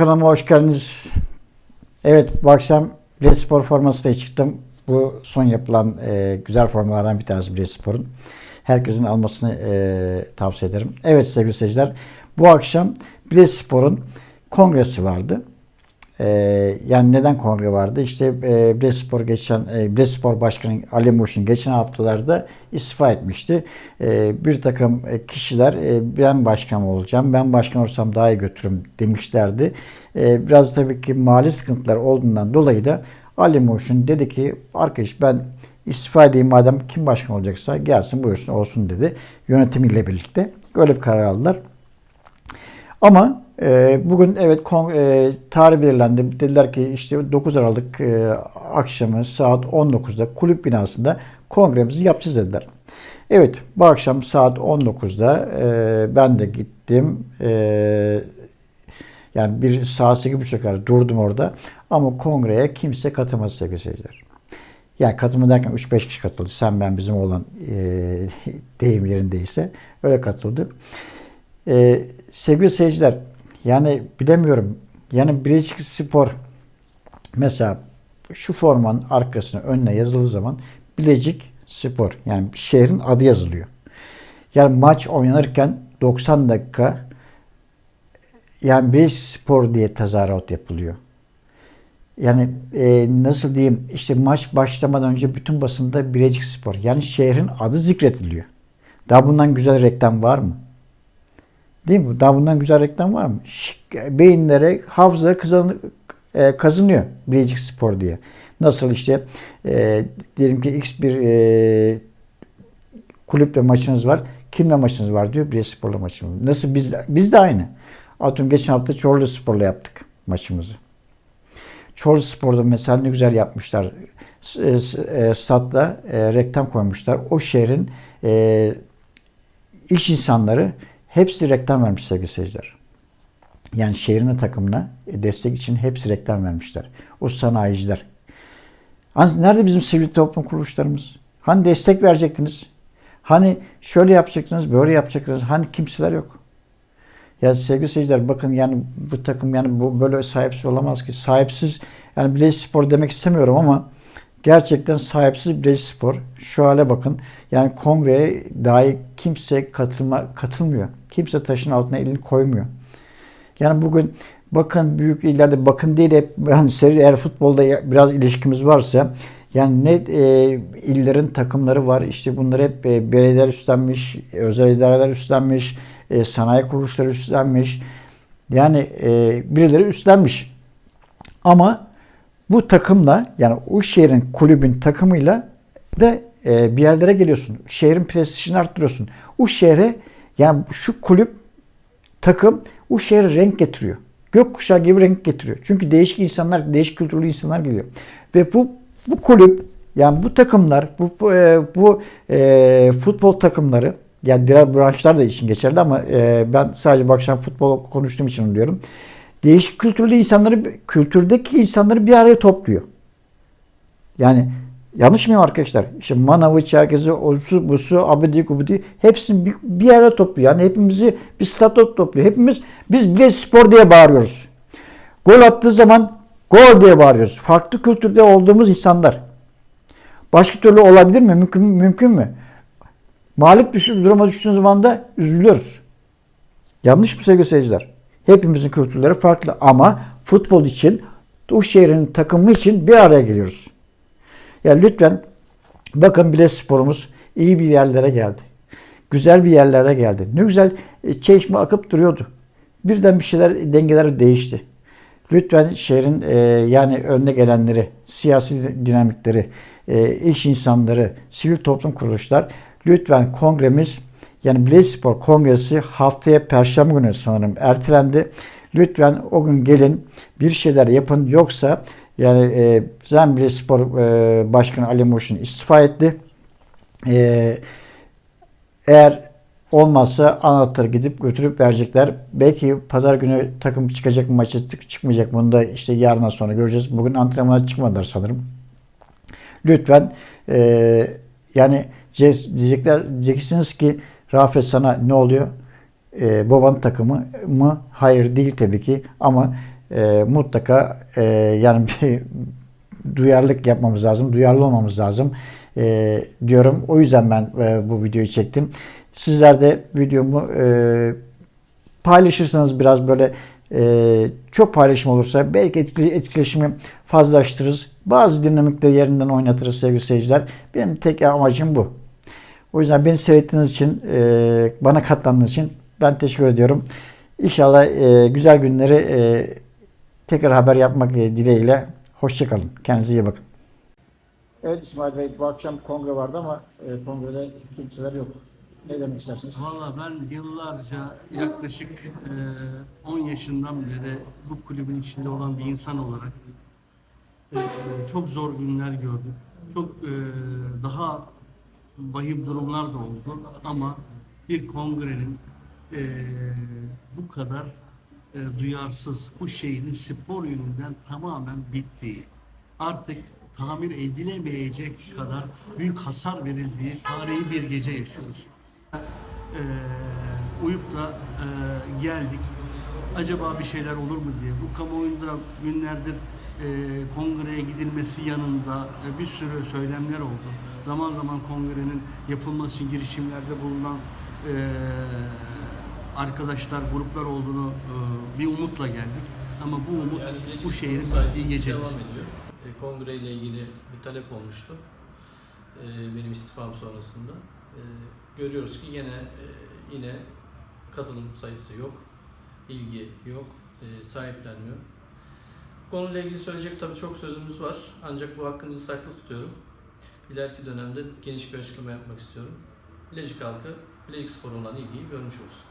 kanalıma hoş geldiniz. Evet bu akşam Spor formasıyla çıktım. Bu son yapılan e, güzel formalardan bir tanesi Spor'un. Herkesin almasını e, tavsiye ederim. Evet sevgili seyirciler bu akşam Spor'un kongresi vardı. E, yani neden kongre vardı? İşte e, Brespor geçen e, Brespor Başkanı Ali Muş'un geçen haftalarda istifa etmişti. E, bir takım e, kişiler e, ben başkan olacağım, ben başkan olsam daha iyi götürürüm demişlerdi. E, biraz tabii ki mali sıkıntılar olduğundan dolayı da Ali Muş'un dedi ki arkadaş ben istifa edeyim madem kim başkan olacaksa gelsin buyursun olsun dedi. Yönetimiyle birlikte. Öyle bir karar aldılar. Ama e, bugün evet kon, e, tarih belirlendi. Dediler ki işte 9 Aralık e, akşamı saat 19'da kulüp binasında kongremizi yapacağız dediler. Evet bu akşam saat 19'da e, ben de gittim. E, yani bir saat 8.30'a kadar durdum orada. Ama kongreye kimse katılmadı sevgili seyirciler. Yani katılma derken 3-5 kişi katıldı. Sen ben bizim olan e, deyim yerindeyse öyle katıldı. E, sevgili seyirciler yani bilemiyorum. Yani Bilecik Spor mesela şu formanın arkasına önüne yazıldığı zaman Bilecik Spor yani şehrin adı yazılıyor. Yani maç oynanırken 90 dakika yani Bilecik Spor diye tezahürat yapılıyor. Yani e, nasıl diyeyim işte maç başlamadan önce bütün basında Bilecik Spor yani şehrin adı zikrediliyor. Daha bundan güzel reklam var mı? Değil mi? Daha bundan güzel reklam var mı? Beyinlere, hafızalara kazan, e, kazınıyor Bilecik Spor diye. Nasıl işte e, diyelim ki X bir e, kulüple maçınız var. Kimle maçınız var diyor. Bilecik Spor'la maçımız. Nasıl biz biz de aynı. Atıyorum geçen hafta Çorlu Spor'la yaptık maçımızı. Çorlu Spor'da mesela ne güzel yapmışlar. E, e, statta e, reklam koymuşlar. O şehrin e, iş insanları hepsi reklam vermiş sevgili seyirciler. Yani şehrine takımına e, destek için hepsi reklam vermişler. O sanayiciler. Hani nerede bizim sivil toplum kuruluşlarımız? Hani destek verecektiniz? Hani şöyle yapacaktınız, böyle yapacaktınız? Hani kimseler yok? Ya sevgili seyirciler bakın yani bu takım yani bu böyle sahipsiz olamaz ki. Sahipsiz yani Bilezik Spor demek istemiyorum ama gerçekten sahipsiz Bilezik Spor. Şu hale bakın. Yani kongreye dahi kimse katılma, katılmıyor. Kimse taşın altına elini koymuyor. Yani bugün bakın büyük illerde bakın değil hep yani eğer futbolda biraz ilişkimiz varsa yani ne e, illerin takımları var. İşte bunlar hep e, belediyeler üstlenmiş, özel idareler üstlenmiş, e, sanayi kuruluşları üstlenmiş. Yani e, birileri üstlenmiş. Ama bu takımla yani o şehrin kulübün takımıyla da e, bir yerlere geliyorsun. Şehrin prestijini arttırıyorsun. O şehre yani şu kulüp takım o şehre renk getiriyor. Gökkuşağı gibi renk getiriyor. Çünkü değişik insanlar, değişik kültürlü insanlar geliyor. Ve bu bu kulüp yani bu takımlar, bu bu, e, bu e, futbol takımları yani diğer branşlar da için geçerli ama e, ben sadece bu akşam futbol konuştuğum için diyorum. Değişik kültürlü insanları, kültürdeki insanları bir araya topluyor. Yani yanlış mıyım arkadaşlar? İşte Manavı, Çerkezi, Osu, Busu, Abedi, Kubudi hepsini bir, bir araya topluyor. Yani hepimizi bir statut topluyor. Hepimiz biz bile spor diye bağırıyoruz. Gol attığı zaman gol diye bağırıyoruz. Farklı kültürde olduğumuz insanlar. Başka türlü olabilir mi? Mümkün, mümkün mü? Mağlup düşür, duruma düştüğün zaman da üzülüyoruz. Yanlış mı sevgili seyirciler? Hepimizin kültürleri farklı ama futbol için o şehrin takımı için bir araya geliyoruz. Ya lütfen bakın bile sporumuz iyi bir yerlere geldi. Güzel bir yerlere geldi. Ne güzel e, çeşme akıp duruyordu. Birden bir şeyler dengeler değişti. Lütfen şehrin e, yani önde gelenleri, siyasi dinamikleri, e, iş insanları, sivil toplum kuruluşlar lütfen kongremiz yani Bilespor Kongresi haftaya Perşembe günü sanırım ertelendi. Lütfen o gün gelin bir şeyler yapın. Yoksa yani e, Zen Bilespor e, Başkanı Ali Muş'un istifa etti. E, eğer olmazsa anahtarı gidip götürüp verecekler. Belki pazar günü takım çıkacak mı maçı çıkmayacak bunu da işte yarına sonra göreceğiz. Bugün antrenmana çıkmadılar sanırım. Lütfen e, yani diyecekler diyeceksiniz ki Rafet sana ne oluyor? E, babanın takımı mı? Hayır değil tabii ki ama e, mutlaka e, yani bir duyarlılık yapmamız lazım, duyarlı olmamız lazım e, diyorum. O yüzden ben e, bu videoyu çektim. Sizler de videomu e, paylaşırsanız biraz böyle e, çok paylaşım olursa belki etkili, etkileşimi fazlaştırırız. Bazı dinamikleri yerinden oynatırız sevgili seyirciler. Benim tek amacım bu. O yüzden beni seyrettiğiniz için, e, bana katlandığınız için ben teşekkür ediyorum. İnşallah e, güzel günleri e, tekrar haber yapmak dileğiyle. Hoşçakalın. Kendinize iyi bakın. Evet İsmail Bey bu akşam kongre vardı ama e, kongrede kimseler yok. Ne demek istersiniz? Valla ben yıllarca yaklaşık e, 10 yaşından beri bu kulübün içinde olan bir insan olarak e, çok zor günler gördük. Çok e, daha vahim durumlar da oldu ama bir kongrenin e, bu kadar e, duyarsız, bu şehrin spor yönünden tamamen bittiği, artık tamir edilemeyecek kadar büyük hasar verildiği tarihi bir gece yaşıyoruz. Eee, uyup da eee, geldik. Acaba bir şeyler olur mu diye. Bu kamuoyunda günlerdir eee, kongreye gidilmesi yanında e, bir sürü söylemler oldu. Zaman zaman kongrenin yapılması için girişimlerde bulunan eee, arkadaşlar, gruplar olduğunu eee, bir umutla geldik. Ama bu umut Yani bu şehrin bittiği gecedir. devam ediyor. E, kongre ile ilgili bir talep olmuştu. E, benim istifam sonrasında. E, görüyoruz ki yine e, yine katılım sayısı yok, ilgi yok, e, sahiplenmiyor. Bu konuyla ilgili söyleyecek tabii çok sözümüz var. Ancak bu hakkımızı saklı tutuyorum. İleriki dönemde geniş bir açıklama yapmak istiyorum. Bilecik halkı, Bilecik Spor'a olan ilgiyi görmüş olsun.